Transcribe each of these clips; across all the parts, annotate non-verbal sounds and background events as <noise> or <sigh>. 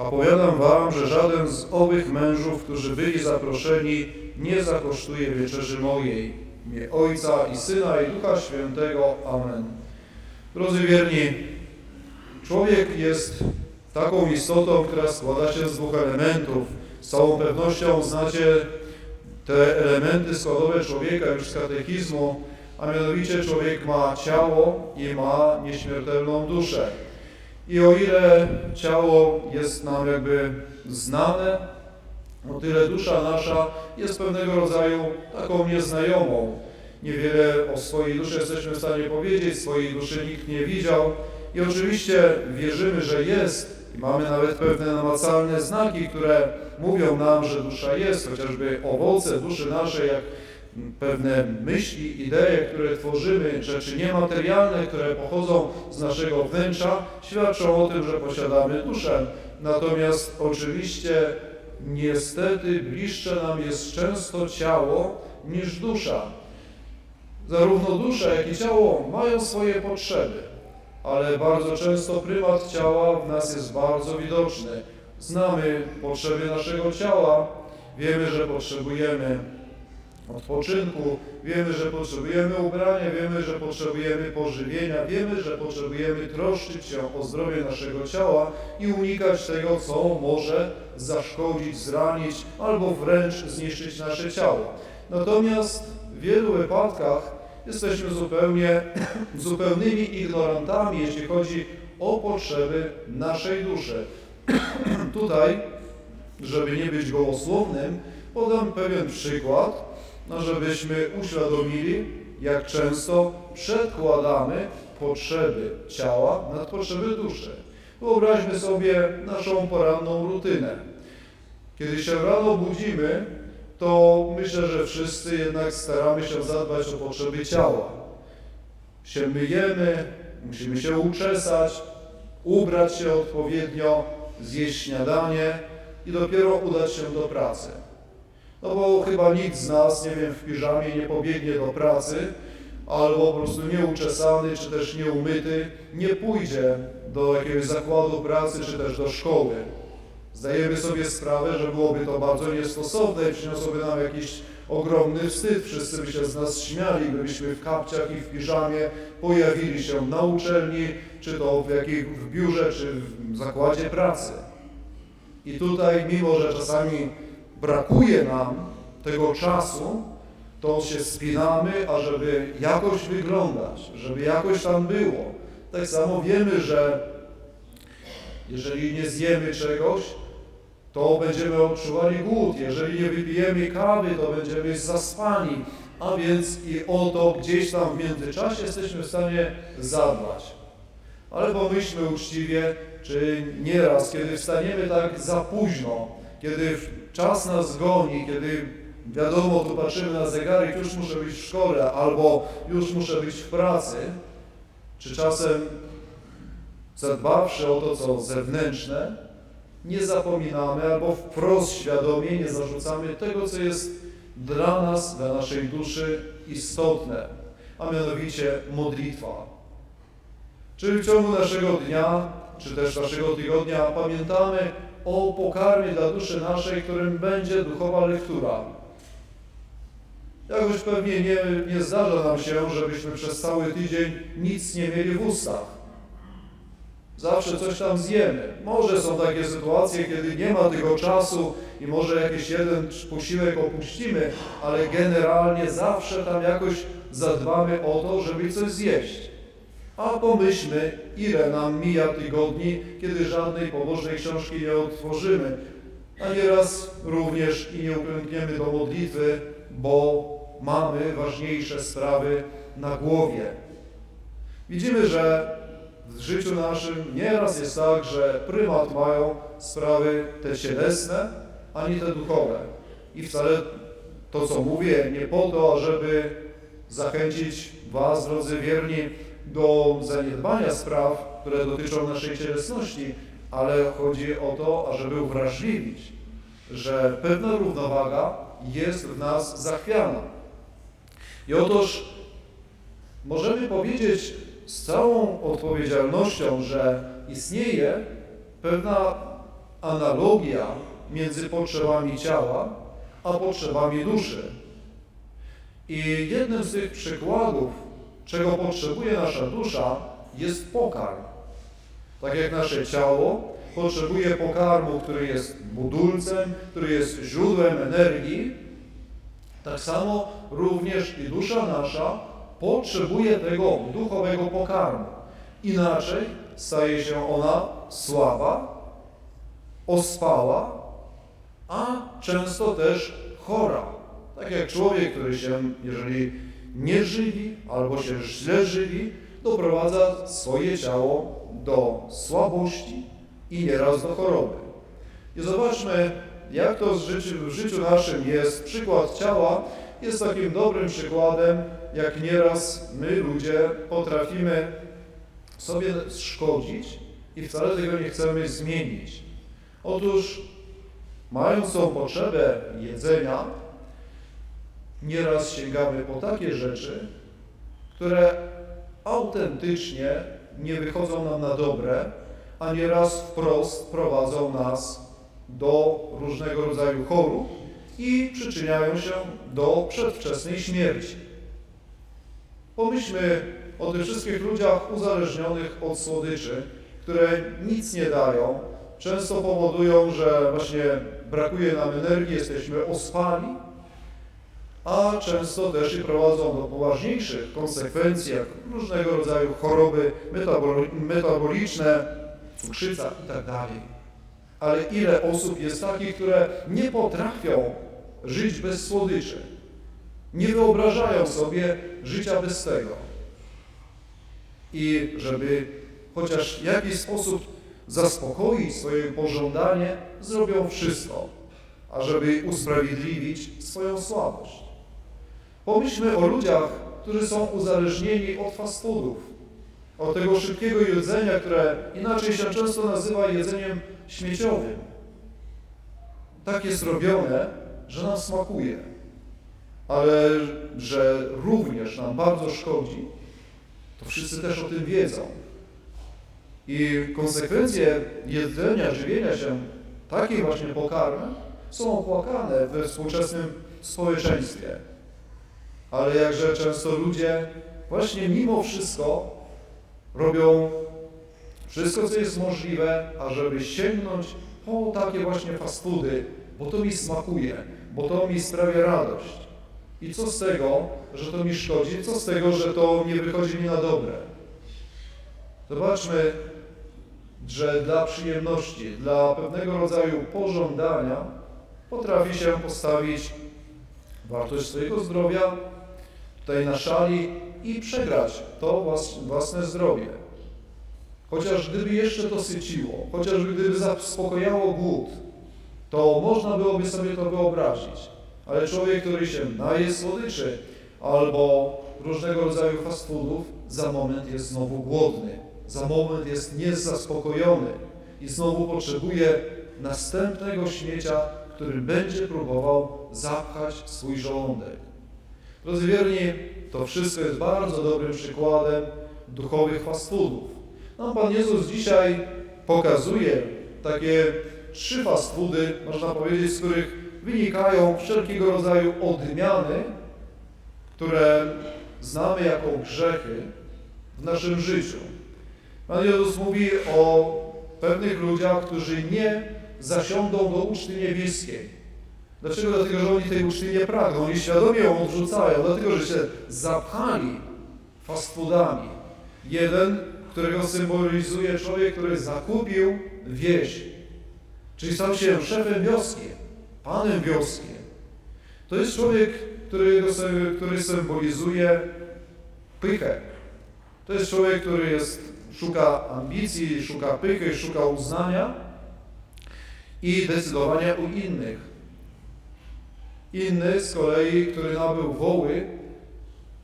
A powiadam wam, że żaden z owych mężów, którzy byli zaproszeni, nie zakosztuje wieczerzy mojej. Imię Ojca i Syna i Ducha Świętego. Amen. Drodzy wierni, człowiek jest taką istotą, która składa się z dwóch elementów. Z całą pewnością znacie te elementy składowe człowieka już z katechizmu, a mianowicie człowiek ma ciało i ma nieśmiertelną duszę. I o ile ciało jest nam jakby znane, o tyle dusza nasza jest pewnego rodzaju taką nieznajomą. Niewiele o swojej duszy jesteśmy w stanie powiedzieć, swojej duszy nikt nie widział i oczywiście wierzymy, że jest i mamy nawet pewne namacalne znaki, które mówią nam, że dusza jest, chociażby owoce duszy naszej, jak pewne myśli, idee, które tworzymy, rzeczy niematerialne, które pochodzą z naszego wnętrza, świadczą o tym, że posiadamy duszę. Natomiast oczywiście niestety bliższe nam jest często ciało niż dusza. Zarówno dusza, jak i ciało mają swoje potrzeby, ale bardzo często prymat ciała w nas jest bardzo widoczny. Znamy potrzeby naszego ciała, wiemy, że potrzebujemy odpoczynku, wiemy, że potrzebujemy ubrania, wiemy, że potrzebujemy pożywienia, wiemy, że potrzebujemy troszczyć się o zdrowie naszego ciała i unikać tego, co może zaszkodzić, zranić albo wręcz zniszczyć nasze ciało. Natomiast w wielu wypadkach jesteśmy zupełnie <coughs> zupełnymi ignorantami, jeśli chodzi o potrzeby naszej duszy. <coughs> Tutaj, żeby nie być gołosłownym, podam pewien przykład, no żebyśmy uświadomili, jak często przedkładamy potrzeby ciała nad potrzeby duszy. Wyobraźmy sobie naszą poranną rutynę. Kiedy się rano budzimy, to myślę, że wszyscy jednak staramy się zadbać o potrzeby ciała. Się myjemy, musimy się uczesać, ubrać się odpowiednio, zjeść śniadanie i dopiero udać się do pracy. No bo chyba nikt z nas, nie wiem, w piżamie nie pobiegnie do pracy, albo po prostu nieuczesany, czy też nieumyty, nie pójdzie do jakiegoś zakładu pracy, czy też do szkoły. Zdajemy sobie sprawę, że byłoby to bardzo niestosowne i przyniosłoby nam jakiś ogromny wstyd. Wszyscy by się z nas śmiali, gdybyśmy w kapciach i w piżamie pojawili się na uczelni, czy to w, jakiej, w biurze, czy w zakładzie pracy. I tutaj, mimo że czasami brakuje nam tego czasu, to się spinamy, ażeby jakoś wyglądać, żeby jakoś tam było. Tak samo wiemy, że jeżeli nie zjemy czegoś, to będziemy odczuwali głód. Jeżeli nie wypijemy kawy, to będziemy zaspani. A więc i o to gdzieś tam w międzyczasie jesteśmy w stanie zadbać. Ale pomyślmy uczciwie, czy nieraz, kiedy wstaniemy tak za późno, kiedy czas nas goni, kiedy wiadomo, tu patrzymy na zegarek, już muszę być w szkole albo już muszę być w pracy, czy czasem zadbawszy o to, co zewnętrzne, nie zapominamy albo wprost świadomie nie zarzucamy tego, co jest dla nas, dla naszej duszy istotne, a mianowicie modlitwa. Czyli w ciągu naszego dnia, czy też naszego tygodnia pamiętamy o pokarmie dla duszy naszej, którym będzie duchowa lektura. Jakoś pewnie nie, nie zdarza nam się, żebyśmy przez cały tydzień nic nie mieli w ustach. Zawsze coś tam zjemy. Może są takie sytuacje, kiedy nie ma tego czasu i może jakiś jeden posiłek opuścimy, ale generalnie zawsze tam jakoś zadbamy o to, żeby coś zjeść. A pomyślmy, ile nam mija tygodni, kiedy żadnej pobożnej książki nie otworzymy, a nieraz również i nie uklękniemy do modlitwy, bo mamy ważniejsze sprawy na głowie. Widzimy, że w życiu naszym nieraz jest tak, że prymat mają sprawy te cielesne, ani te duchowe. I wcale to, co mówię, nie po to, ażeby zachęcić Was, drodzy wierni, do zaniedbania spraw, które dotyczą naszej cielesności, ale chodzi o to, ażeby uwrażliwić, że pewna równowaga jest w nas zachwiana. I otóż możemy powiedzieć z całą odpowiedzialnością, że istnieje pewna analogia między potrzebami ciała a potrzebami duszy. I jednym z tych przykładów, czego potrzebuje nasza dusza, jest pokarm. Tak jak nasze ciało potrzebuje pokarmu, który jest budulcem, który jest źródłem energii, tak samo również i dusza nasza potrzebuje tego duchowego pokarmu. Inaczej staje się ona słaba, ospała, a często też chora. Tak jak człowiek, który się, jeżeli nie żywi albo się źle żywi, doprowadza swoje ciało do słabości i nieraz do choroby. I zobaczmy, jak to życiu, w życiu naszym jest. Przykład ciała jest takim dobrym przykładem, jak nieraz my ludzie potrafimy sobie szkodzić i wcale tego nie chcemy zmienić. Otóż, mając tą potrzebę jedzenia, nieraz sięgamy po takie rzeczy, które autentycznie nie wychodzą nam na dobre, a nieraz wprost prowadzą nas do różnego rodzaju chorób i przyczyniają się do przedwczesnej śmierci. Pomyślmy o tych wszystkich ludziach uzależnionych od słodyczy, które nic nie dają, często powodują, że właśnie brakuje nam energii, jesteśmy ospali, a często też i prowadzą do poważniejszych konsekwencji, jak różnego rodzaju choroby metaboliczne, cukrzyca itd. Tak Ale ile osób jest takich, które nie potrafią żyć bez słodyczy, nie wyobrażają sobie życia bez tego. I żeby chociaż w jakiś sposób zaspokoić swoje pożądanie, zrobią wszystko, ażeby usprawiedliwić swoją słabość. Pomyślmy o ludziach, którzy są uzależnieni od fast foodów, od tego szybkiego jedzenia, które inaczej się często nazywa jedzeniem śmieciowym. Tak jest robione, że nam smakuje, ale że również nam bardzo szkodzi, to wszyscy też o tym wiedzą. I konsekwencje jedzenia, żywienia się takiej właśnie pokarmem są opłakane we współczesnym społeczeństwie. Ale jakże często ludzie właśnie mimo wszystko robią wszystko, co jest możliwe, ażeby sięgnąć po takie właśnie fast foody, bo to mi smakuje, bo to mi sprawia radość. I co z tego, że to mi szkodzi? Co z tego, że to nie wychodzi mi na dobre? Zobaczmy, że dla przyjemności, dla pewnego rodzaju pożądania potrafi się postawić wartość swojego zdrowia tutaj na szali i przegrać to własne zdrowie. Chociaż gdyby jeszcze to syciło, chociaż gdyby zaspokojało głód, to można byłoby sobie to wyobrazić. Ale człowiek, który się naje słodyczy albo różnego rodzaju fast foodów, za moment jest znowu głodny, za moment jest niezaspokojony i znowu potrzebuje następnego śmiecia, który będzie próbował zapchać swój żołądek. Drodzy wierni, to wszystko jest bardzo dobrym przykładem duchowych fast foodów. No, Pan Jezus dzisiaj pokazuje takie trzy fast foody, można powiedzieć, z których wynikają wszelkiego rodzaju odmiany, które znamy jako grzechy w naszym życiu. Pan Jezus mówi o pewnych ludziach, którzy nie zasiądą do uczty niebieskiej. Dlaczego? Dlatego, że oni tej uczty nie pragną, oni świadomie ją odrzucają, dlatego, że się zapchali fast foodami. Jeden, którego symbolizuje człowiek, który zakupił wieś, czyli stał się szefem wioski, panem wioski. To jest człowiek, który, który symbolizuje pychę. To jest człowiek, który jest, szuka ambicji, szuka pychy, szuka uznania i decydowania u innych. Inny z kolei, który nabył woły,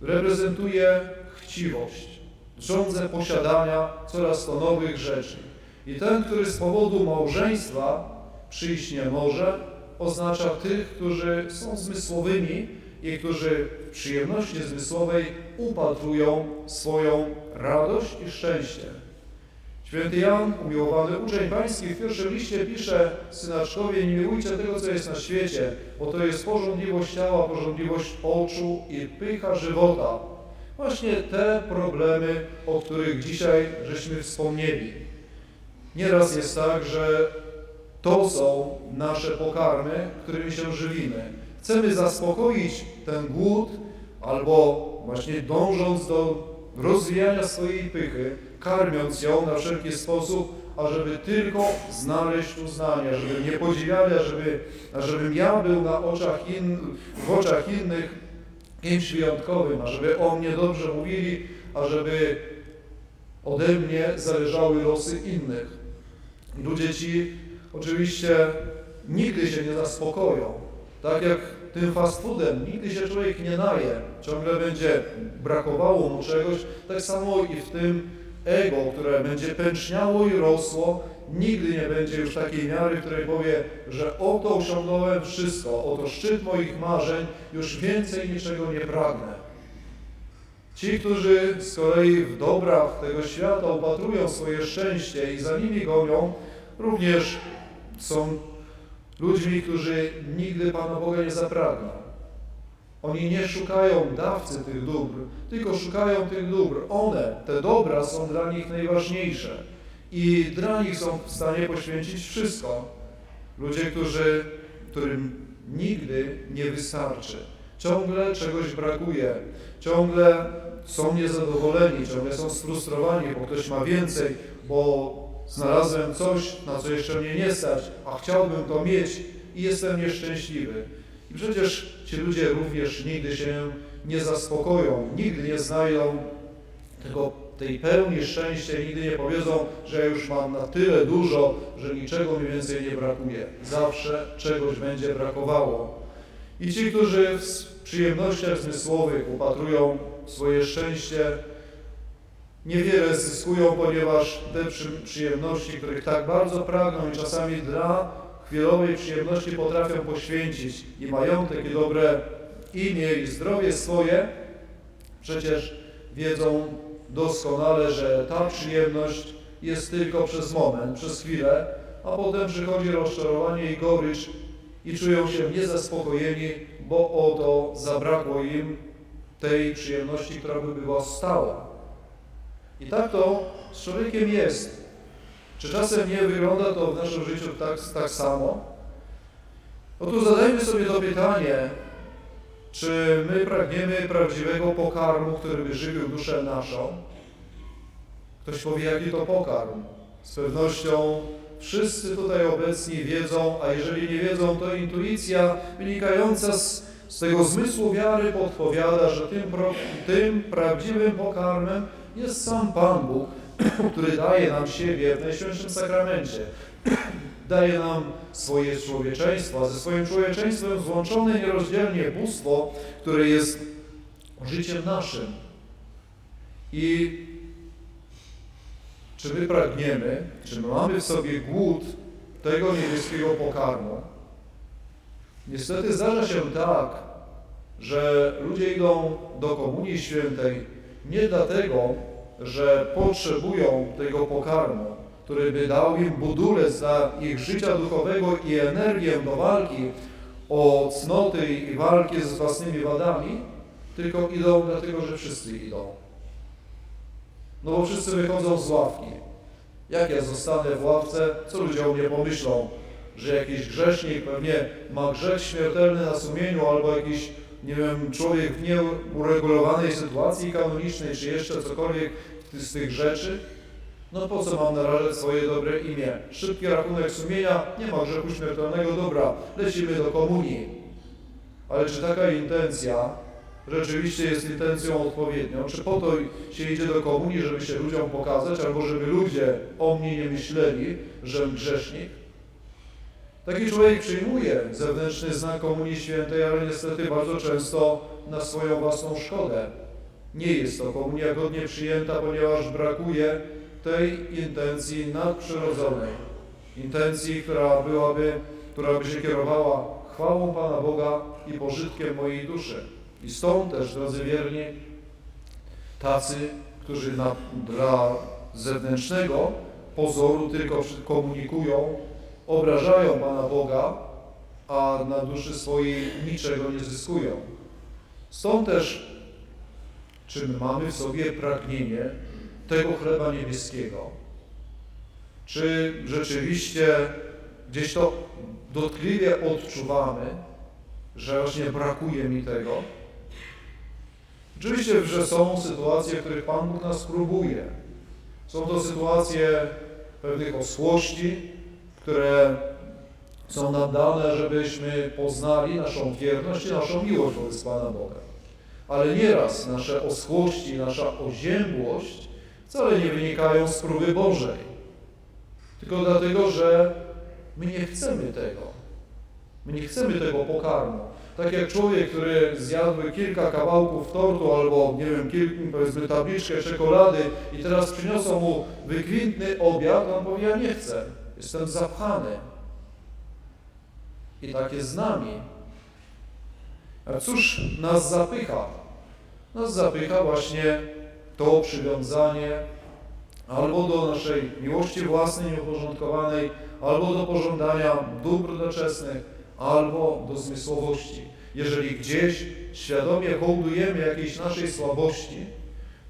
reprezentuje chciwość, żądzę posiadania coraz to nowych rzeczy. I ten, który z powodu małżeństwa przyjść nie może, oznacza tych, którzy są zmysłowymi i którzy w przyjemności zmysłowej upatrują swoją radość i szczęście. Święty Jan, umiłowany uczeń pański, w pierwszym liście pisze synaczkowie, nie miłujcie tego, co jest na świecie, bo to jest porządliwość ciała, porządliwość oczu i pycha żywota. Właśnie te problemy, o których dzisiaj żeśmy wspomnieli. Nieraz jest tak, że to są nasze pokarmy, którymi się żywimy. Chcemy zaspokoić ten głód, albo właśnie dążąc do rozwijania swojej pychy, karmiąc ją na wszelki sposób, ażeby tylko znaleźć uznanie, żeby mnie podziwiali, ażeby, ażebym ja był na oczach in, w oczach innych kimś wyjątkowym, ażeby o mnie dobrze mówili, ażeby ode mnie zależały losy innych. Ludzie ci oczywiście nigdy się nie zaspokoją. Tak jak tym fast foodem nigdy się człowiek nie naje, ciągle będzie brakowało mu czegoś, tak samo i w tym ego, które będzie pęczniało i rosło, nigdy nie będzie już takiej miary, której powie, że oto osiągnąłem wszystko, oto szczyt moich marzeń, już więcej niczego nie pragnę. Ci, którzy z kolei w dobrach tego świata upatrują swoje szczęście i za nimi gonią, również są ludźmi, którzy nigdy Pana Boga nie zapragną. Oni nie szukają dawcy tych dóbr, tylko szukają tych dóbr. One, te dobra są dla nich najważniejsze i dla nich są w stanie poświęcić wszystko. Ludzie, którzy, którym nigdy nie wystarczy. Ciągle czegoś brakuje, ciągle są niezadowoleni, ciągle są sfrustrowani, bo ktoś ma więcej, bo znalazłem coś, na co jeszcze mnie nie stać, a chciałbym to mieć i jestem nieszczęśliwy. I przecież ci ludzie również nigdy się nie zaspokoją, nigdy nie znajdą tego, tej pełni szczęścia, nigdy nie powiedzą, że ja już mam na tyle dużo, że niczego mi więcej nie brakuje. Zawsze czegoś będzie brakowało. I ci, którzy w przyjemnościach zmysłowych upatrują swoje szczęście, niewiele zyskują, ponieważ te przyjemności, których tak bardzo pragną i czasami dla chwilowej przyjemności potrafią poświęcić i majątek, i dobre imię, i zdrowie swoje, przecież wiedzą doskonale, że ta przyjemność jest tylko przez moment, przez chwilę, a potem przychodzi rozczarowanie i gorycz i czują się niezaspokojeni, bo oto zabrakło im tej przyjemności, która by była stała. I tak to z człowiekiem jest. Czy czasem nie wygląda to w naszym życiu tak, tak samo? Otóż zadajmy sobie to pytanie, czy my pragniemy prawdziwego pokarmu, który by żywił duszę naszą? Ktoś powie, jaki to pokarm? Z pewnością wszyscy tutaj obecni wiedzą, a jeżeli nie wiedzą, to intuicja wynikająca z, z tego zmysłu wiary podpowiada, że tym, tym prawdziwym pokarmem jest sam Pan Bóg, który daje nam siebie w Najświętszym Sakramencie. Daje nam swoje człowieczeństwo, ze swoim człowieczeństwem złączone nierozdzielnie bóstwo, które jest życiem naszym. I czy my pragniemy, czy my mamy w sobie głód tego niebieskiego pokarmu? Niestety zdarza się tak, że ludzie idą do Komunii Świętej nie dlatego, że potrzebują tego pokarmu, który by dał im budulec dla ich życia duchowego i energię do walki o cnoty i walki z własnymi wadami, tylko idą dlatego, że wszyscy idą. No bo wszyscy wychodzą z ławki. Jak ja zostanę w ławce, co ludzie o mnie pomyślą? Że jakiś grzesznik pewnie ma grzech śmiertelny na sumieniu albo jakiś nie wiem, człowiek w nieuregulowanej sytuacji kanonicznej, czy jeszcze cokolwiek z tych rzeczy, no po co mam narażać swoje dobre imię? Szybki rachunek sumienia, nie ma grzechu śmiertelnego, dobra, lecimy do komunii. Ale czy taka intencja rzeczywiście jest intencją odpowiednią? Czy po to się idzie do komunii, żeby się ludziom pokazać, albo żeby ludzie o mnie nie myśleli, że grzesznik? Taki człowiek przyjmuje zewnętrzny znak Komunii Świętej, ale niestety bardzo często na swoją własną szkodę. Nie jest to komunia godnie przyjęta, ponieważ brakuje tej intencji nadprzyrodzonej. Intencji, która byłaby, która by się kierowała chwałą Pana Boga i pożytkiem mojej duszy. I stąd też, drodzy wierni, tacy, którzy na, dla zewnętrznego pozoru tylko komunikują, obrażają Pana Boga, a na duszy swojej niczego nie zyskują. Stąd też, czy my mamy w sobie pragnienie tego chleba niebieskiego? Czy rzeczywiście gdzieś to dotkliwie odczuwamy, że właśnie brakuje mi tego? Oczywiście, że są sytuacje, w których Pan Bóg nas próbuje. Są to sytuacje pewnych osłości, które są nam dane, żebyśmy poznali naszą wierność i naszą miłość wobec Pana Boga. Ale nieraz nasze oschłości, nasza oziębłość wcale nie wynikają z próby Bożej. Tylko dlatego, że my nie chcemy tego. My nie chcemy tego pokarmu. Tak jak człowiek, który zjadł kilka kawałków tortu albo, nie wiem, kilka, powiedzmy tabliczkę czekolady i teraz przyniosą mu wykwintny obiad, on powie, ja nie chcę, jestem zapchany. I tak jest z nami. A cóż nas zapycha? Nas zapycha właśnie to przywiązanie albo do naszej miłości własnej nieuporządkowanej, albo do pożądania dóbr doczesnych, albo do zmysłowości. Jeżeli gdzieś świadomie hołdujemy jakiejś naszej słabości,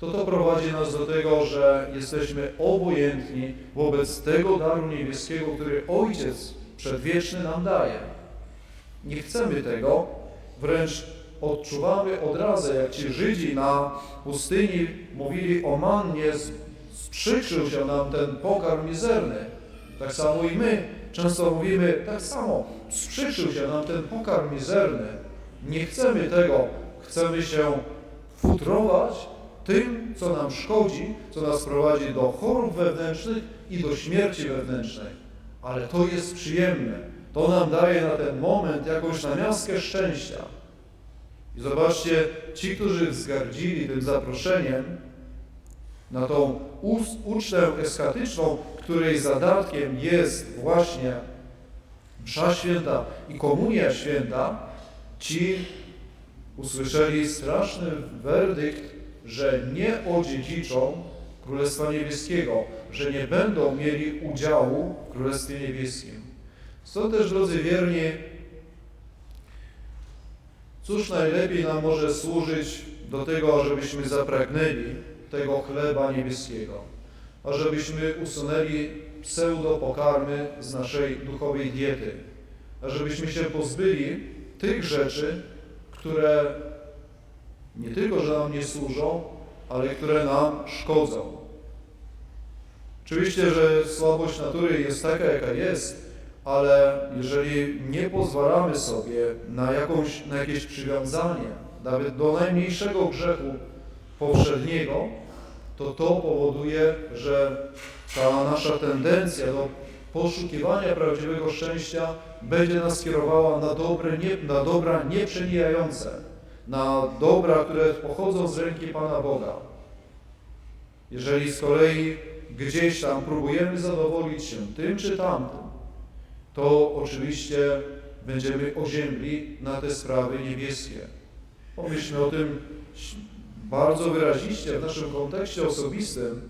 to to prowadzi nas do tego, że jesteśmy obojętni wobec tego daru niebieskiego, który Ojciec Przedwieczny nam daje. Nie chcemy tego, wręcz odczuwamy odrazę, jak ci Żydzi na pustyni mówili o mannie, sprzykrzył się nam ten pokarm mizerny. Tak samo i my często mówimy tak samo, sprzykrzył się nam ten pokarm mizerny. Nie chcemy tego, chcemy się futrować tym, co nam szkodzi, co nas prowadzi do chorób wewnętrznych i do śmierci wewnętrznej. Ale to jest przyjemne. To nam daje na ten moment jakąś namiastkę szczęścia. I zobaczcie, ci, którzy wzgardzili tym zaproszeniem na tą ucztę eskatyczną, której zadatkiem jest właśnie msza święta i komunia święta, ci usłyszeli straszny werdykt, że nie odziedziczą Królestwa Niebieskiego, że nie będą mieli udziału w Królestwie Niebieskim. Stąd też, drodzy wierni, cóż najlepiej nam może służyć do tego, żebyśmy zapragnęli tego chleba niebieskiego, ażebyśmy usunęli pseudo-pokarmy z naszej duchowej diety, ażebyśmy się pozbyli tych rzeczy, które nie tylko, że nam nie służą, ale które nam szkodzą. Oczywiście, że słabość natury jest taka, jaka jest, ale jeżeli nie pozwalamy sobie na, jakąś, na jakieś przywiązanie, nawet do najmniejszego grzechu powszedniego, to to powoduje, że ta nasza tendencja do poszukiwania prawdziwego szczęścia będzie nas kierowała na, dobre, nie, na dobra nieprzemijające, na dobra, które pochodzą z ręki Pana Boga. Jeżeli z kolei gdzieś tam próbujemy zadowolić się tym czy tamtym, to oczywiście będziemy oziębli na te sprawy niebieskie. Pomyślmy o tym bardzo wyraziście w naszym kontekście osobistym,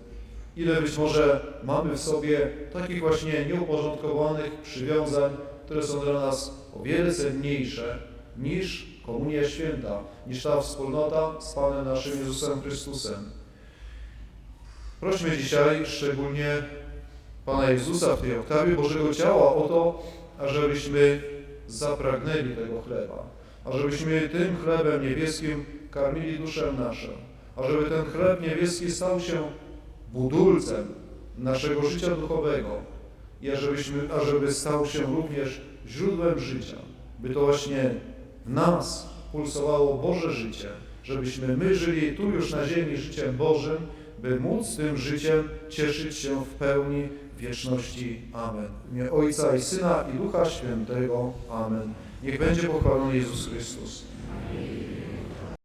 ile być może mamy w sobie takich właśnie nieuporządkowanych przywiązań, które są dla nas o wiele cenniejsze niż komunia święta, niż ta wspólnota z Panem naszym Jezusem Chrystusem. Prośmy dzisiaj szczególnie Pana Jezusa w tej oktawie Bożego Ciała o to, ażebyśmy zapragnęli tego chleba, ażebyśmy tym chlebem niebieskim karmili duszę naszą, ażeby ten chleb niebieski stał się budulcem naszego życia duchowego i ażebyśmy, ażeby stał się również źródłem życia, by to właśnie w nas pulsowało Boże życie, żebyśmy my żyli tu już na ziemi życiem Bożym, by móc tym życiem cieszyć się w pełni wieczności. Amen. W imię Ojca i Syna i Ducha Świętego. Amen. Niech będzie pochwalony Jezus Chrystus.